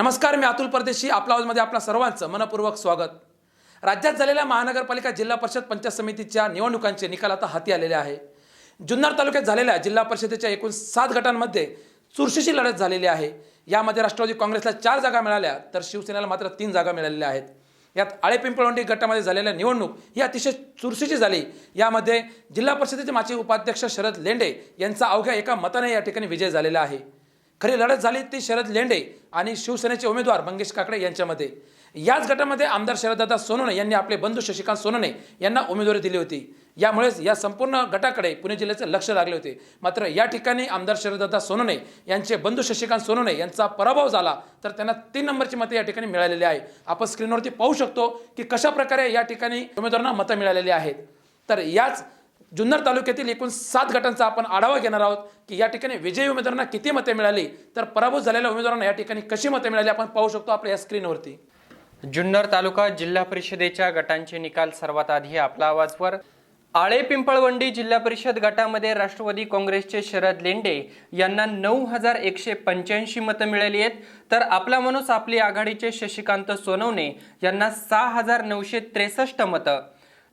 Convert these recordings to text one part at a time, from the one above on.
नमस्कार मी अतुल परदेशी. आपला आवाजमध्ये आपल्या सर्वांचं मनपूर्वक स्वागत. राज्यात झालेल्या महानगरपालिका जिल्हा परिषद पंचायत समितीच्या निवडणुकांचे निकाल आता हाती आलेले आहे. जुन्नर तालुक्यात झालेल्या जिल्हा परिषदेच्या एकूण सात गटांमध्ये चुरशीची लढत झालेली आहे. यामध्ये राष्ट्रवादी काँग्रेसला चार जागा मिळाल्या तर शिवसेनेला मात्र तीन जागा मिळालेल्या आहेत. यात आळेपिंपळवंडी गटामध्ये झालेल्या निवडणूक ही अतिशय चुरशीची झाली. यामध्ये जिल्हा परिषदेचे माजी उपाध्यक्ष शरद लेंडे यांचा अवघ्या एका मताने या ठिकाणी विजय झालेला आहे. खरी लढत झाली ती शरद लेंडे आणि शिवसेनेचे उमेदवार मंगेश काकडे यांच्यामध्ये. याच गटामध्ये आमदार शरददादा सोनवणे यांनी आपले बंधू शशिकांत सोनवणे यांना उमेदवारी दिली होती. यामुळेच या संपूर्ण गटाकडे पुणे जिल्ह्याचे लक्ष लागले होते. मात्र या ठिकाणी आमदार शरददादा सोनवणे यांचे बंधू शशिकांत सोनवणे यांचा पराभव झाला तर त्यांना तीन नंबरची मते या ठिकाणी मिळालेली आहे. आपण स्क्रीनवरती पाहू शकतो की कशा प्रकारे या ठिकाणी उमेदवारांना मतं मिळालेली आहेत. तर याच जुन्नर तालुक्यातील एकूण सात गटांचा आपण आढावा घेणार आहोत की या ठिकाणी विजयी उमेदवारांना किती मते मिळाली तर पराभूत झालेल्या उमेदवारांना या ठिकाणी कशी मते मिळाली आपण पाहू शकतो आपल्या या स्क्रीनवरती. जुन्नर तालुका जिल्हा परिषदेच्या गटांचे निकाल सर्वात आधी आपला आवाजवर. आळे पिंपळवंडी जिल्हा परिषद गटामध्ये राष्ट्रवादी काँग्रेसचे शरद लेंडे यांना नऊ हजार एकशे पंच्याऐंशी मतं मिळाली आहेत. तर आपला माणूस आपली आघाडीचे शशिकांत सोनवणे यांना सहा हजार नऊशे त्रेसष्ट मतं.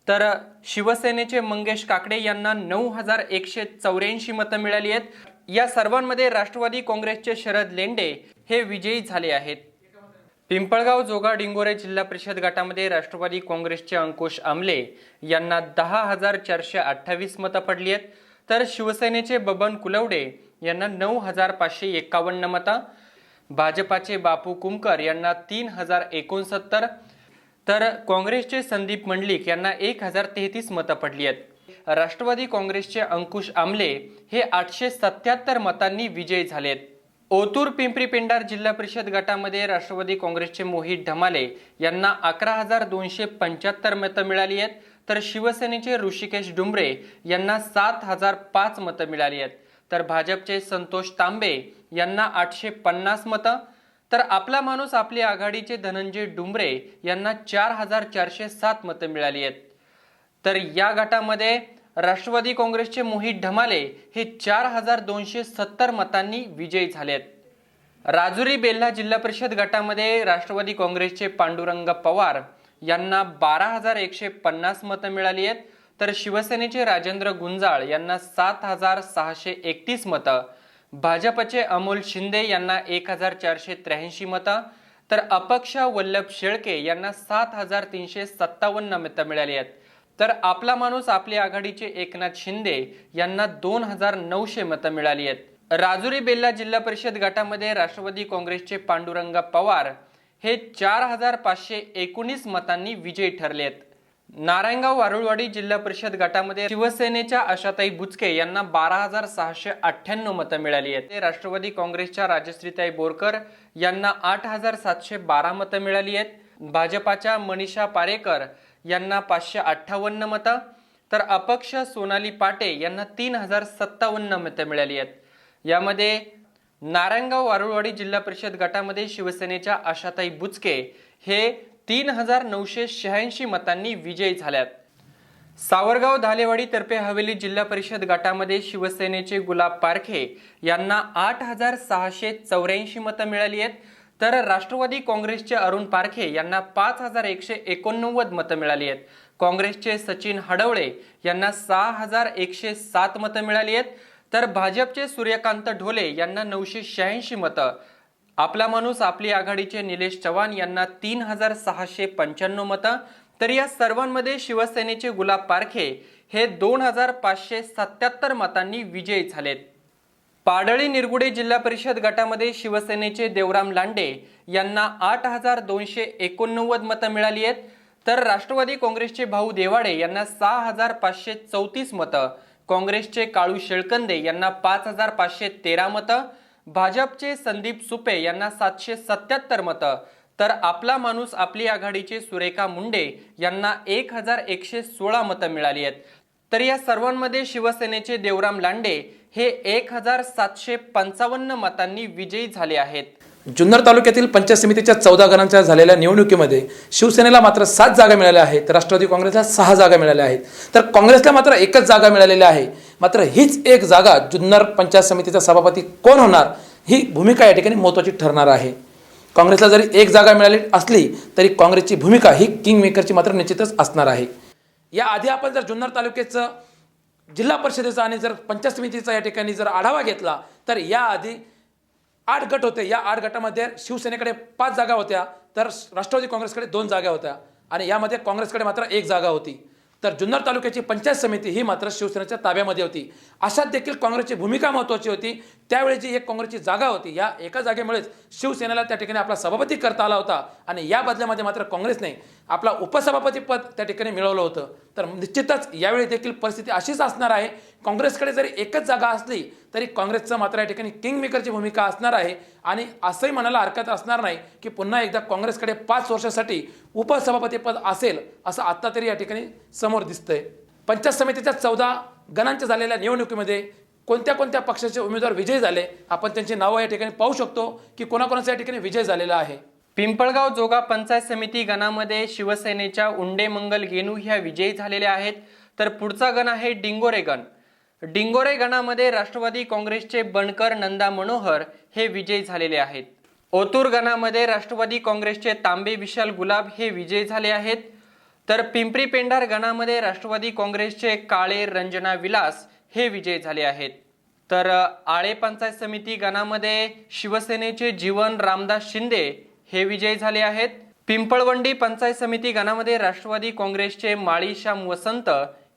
तर शिवसेनेचे मंगेश काकडे यांना नऊ हजार एकशे चौऱ्याऐंशी मतं मिळाली आहेत. या सर्वांमध्ये राष्ट्रवादी काँग्रेसचे शरद लेंडे हे विजयी झाले आहेत. पिंपळगाव जोगा डिंगोरे जिल्हा परिषद गटामध्ये राष्ट्रवादी काँग्रेसचे अंकुश आमले यांना दहा हजार चारशे अठ्ठावीस मतं पडली आहेत. तर शिवसेनेचे बबन कुलवडे यांना नऊ हजार पाचशे एकावन्न मतं. भाजपाचे बापू कुमकर यांना तीन हजार एकोणसत्तर. तर काँग्रेसचे संदीप मंडलिक यांना एक हजार तेहतीस मतं पडली आहेत. राष्ट्रवादी काँग्रेसचे अंकुश आमले हे आठशे सत्याहत्तर मतांनी विजयी झालेत ओतूर पिंपरी पेंडार जिल्हा परिषद गटामध्ये राष्ट्रवादी काँग्रेसचे मोहित ढमाले यांना अकरा हजार दोनशे पंच्याहत्तर मतं मिळाली आहेत. तर शिवसेनेचे ऋषिकेश डुंबरे यांना सात हजार पाच मतं मिळाली आहेत. तर भाजपचे संतोष तांबे यांना आठशे पन्नास मतं तर आपला माणूस आपली आघाडीचे धनंजय डुंबरे यांना चार हजार चारशे सात मतं मिळाली आहेत. तर या गटामध्ये राष्ट्रवादी काँग्रेसचे मोहित ढमाले हे चार हजार दोनशे सत्तर मतांनी विजयी झालेत राजुरी बेल्हा जिल्हा परिषद गटामध्ये राष्ट्रवादी काँग्रेसचे पांडुरंग पवार यांना बारा हजार एकशे पन्नास मतं मिळाली आहेत. तर शिवसेनेचे राजेंद्र गुंजाळ यांना सात हजार सहाशे एकतीस मतं भाजपचे अमोल शिंदे यांना एक हजार चारशे त्र्याऐंशी मतं तर अपक्ष वल्लभ शेळके यांना सात हजार तीनशे सत्तावन्न मतं मिळाली आहेत. तर आपला माणूस आपली आघाडीचे एकनाथ शिंदे यांना दोन हजार नऊशे मतं मिळाली आहेत. राजुरी बेल्ला जिल्हा परिषद गटामध्ये राष्ट्रवादी काँग्रेसचे पांडुरंग पवार हे चार हजार पाचशे एकोणीस मतांनी विजयी ठरले आहेत. नारायणगाव वारुळवाडी जिल्हा परिषद गटामध्ये शिवसेनेच्या आशाताई बुचके यांना बारा हजार सहाशे अठ्ठ्याण्णव मतं मिळाली आहेत. ते राष्ट्रवादी काँग्रेसच्या राजश्रीताई बोरकर यांना आठ हजार सातशे बारा मतं मिळाली आहेत. भाजपाच्या मनीषा पारेकर यांना पाचशे अठ्ठावन्न मतं. तर अपक्ष सोनाली पाटे यांना तीन हजार सत्तावन्न मतं मिळाली आहेत. यामध्ये नारायणगाव वारुळवाडी जिल्हा परिषद गटामध्ये शिवसेनेच्या आशाताई बुचके हे तीन हजार नऊशे शहाऐंशी मतांनी विजयी झाल्यात. सावरगाव धालेवाडी तर्फे हवेली जिल्हा परिषद गटामध्ये शिवसेनेचे गुलाब पारखे यांना आठ हजार सहाशे चौऱ्याऐंशी मतं मिळाली आहेत. तर राष्ट्रवादी काँग्रेसचे अरुण पारखे यांना पाच हजार एकशे एकोणनव्वद मतं मिळाली आहेत. काँग्रेसचे सचिन हडवळे यांना सहा हजार एकशे सात मतं मिळाली आहेत. तर भाजपचे सूर्यकांत ढोले यांना नऊशे शहाऐंशी मतं. आपला माणूस आपली आघाडीचे निलेश चव्हाण यांना तीन हजार सहाशे पंच्याण्णव मतं. तर या सर्वांमध्ये शिवसेनेचे गुलाब पारखे हे दोन हजार पाचशे सत्याहत्तर मतांनी विजयी झालेत. पाडळी निरगुडे जिल्हा परिषद गटामध्ये शिवसेनेचे देवराम लांडे यांना आठ हजार दोनशे एकोणनव्वद मतं मिळाली आहेत. तर राष्ट्रवादी काँग्रेसचे भाऊ देवाडे यांना सहा हजार पाचशे चौतीस मतं. काँग्रेसचे काळू शेळकंदे यांना पाच हजार पाचशे तेरा मतं. भाजपचे संदीप सुपे यांना सातशे सत्याहत्तर मतं. तर आपला माणूस आपली आघाडीचे सुरेखा मुंडे यांना एक हजार एकशे सोळा मतं मिळाली आहेत. तर या सर्वांमध्ये शिवसेनेचे देवराम लांडे हे एक हजार सातशे पंचावन्न मतांनी विजयी झाले आहेत. जुन्नर तालुक्यातील पंचायत समितीच्या चौदा गणांच्या झालेल्या निवडणुकीमध्ये शिवसेनेला मात्र सात जागा मिळाल्या आहेत. राष्ट्रवादी काँग्रेसला सहा जागा मिळाल्या आहेत. तर काँग्रेसला मात्र एकच जागा मिळालेली आहे. मात्र हीच एक जागा जुन्नर पंचायत समितीचा सभापती कोण होणार ही भूमिका या ठिकाणी महत्त्वाची ठरणार आहे. काँग्रेसला जरी एक जागा मिळाली असली तरी काँग्रेसची भूमिका ही किंग मेकरची मात्र निश्चितच असणार आहे. याआधी आपण जर जुन्नर तालुक्याचं जिल्हा परिषदेचा आणि जर पंचायत समितीचा या ठिकाणी जर आढावा घेतला तर याआधी आठ गट होते. या आठ गटामध्ये शिवसेनेकडे पाच जागा होत्या तर राष्ट्रवादी काँग्रेसकडे दोन जागा होत्या आणि यामध्ये काँग्रेसकडे मात्र एक जागा होती. तर जुन्नर तालुक्याची पंचायत समिती ही मात्र शिवसेनेच्या ताब्यामध्ये होती. अशात देखील काँग्रेसची भूमिका महत्त्वाची होती. त्यावेळी जी एक काँग्रेसची जागा होती. या एका जागेमुळेच शिवसेनेला त्या ठिकाणी आपला सभापती करता आला होता आणि या बदल्यामध्ये मात्र काँग्रेसने आपला उपसभापती पद त्या ठिकाणी मिळवलं होतं. तर निश्चितच यावेळी देखील परिस्थिती अशीच असणार आहे. काँग्रेसकडे जरी एकच जागा असली तरी काँग्रेसचं मात्र या ठिकाणी किंग मेकरची भूमिका असणार आहे. आणि असंही म्हणायला हरकत असणार नाही की पुन्हा एकदा काँग्रेसकडे पाच वर्षासाठी उपसभापतीपद असेल असं आत्ता तरी या ठिकाणी समोर दिसतंय. पंचायत समितीच्या चौदा गणांच्या झालेल्या निवडणुकीमध्ये कोणत्या कोणत्या पक्षाचे उमेदवार विजयी झाले आपण त्यांची नावं या ठिकाणी पाहू शकतो की कोणाकोणाचा या ठिकाणी विजय झालेला आहे. पिंपळगाव जोगा पंचायत समिती गणामध्ये शिवसेनेच्या उंडे मंगल गेनू ह्या विजयी झालेल्या आहेत. तर पुढचा गण आहे डिंगोरे गण. डिंगोरे गणामध्ये राष्ट्रवादी काँग्रेसचे बनकर नंदा मनोहर हे विजयी झालेले आहेत. ओतूर गणामध्ये राष्ट्रवादी काँग्रेसचे तांबे विशाल गुलाब हे विजयी झाले आहेत. तर पिंपरी पेंढार गणामध्ये राष्ट्रवादी काँग्रेसचे काळे रंजना विलास हे विजयी झाले आहेत. तर आळे पंचायत समिती गणामध्ये शिवसेनेचे जीवन रामदास शिंदे हे विजयी झाले आहेत. पिंपळवंडी पंचायत समिती गणामध्ये राष्ट्रवादी काँग्रेसचे माळीश्याम वसंत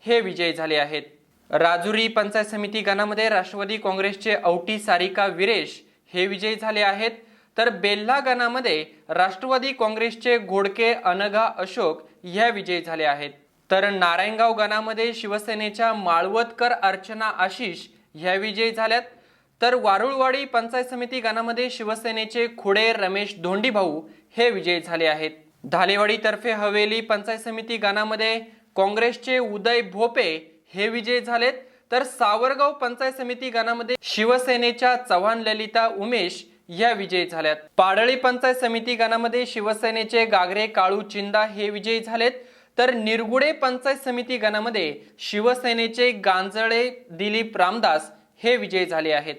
हे विजयी झाले आहेत. राजुरी पंचायत समिती गणामध्ये राष्ट्रवादी काँग्रेसचे औटी सारिका विरेश हे विजयी झाले आहेत. तर बेल्हा गणामध्ये राष्ट्रवादी काँग्रेसचे घोडके अनघा अशोक ह्या विजयी झाले आहेत. तर नारायणगाव गणामध्ये शिवसेनेच्या माळवतकर अर्चना आशिष ह्या विजयी झाल्यात. तर वारुळवाडी पंचायत समिती गणामध्ये शिवसेनेचे खुडे रमेश धोंडीभाऊ हे विजयी झाले आहेत. धालेवाडी तर्फे हवेली पंचायत समिती गणामध्ये काँग्रेसचे उदय भोपे हे विजयी झालेत. तर सावरगाव पंचायत समिती गणामध्ये शिवसेनेच्या चव्हाण ललिता उमेश या विजयी झाल्यात. पाडळी पंचायत समिती गणामध्ये शिवसेनेचे गागरे काळू चिंदा हे विजयी झालेत. तर निरगुडे पंचायत समिती गणामध्ये शिवसेनेचे गांजळे दिलीप रामदास हे विजयी झाले आहेत.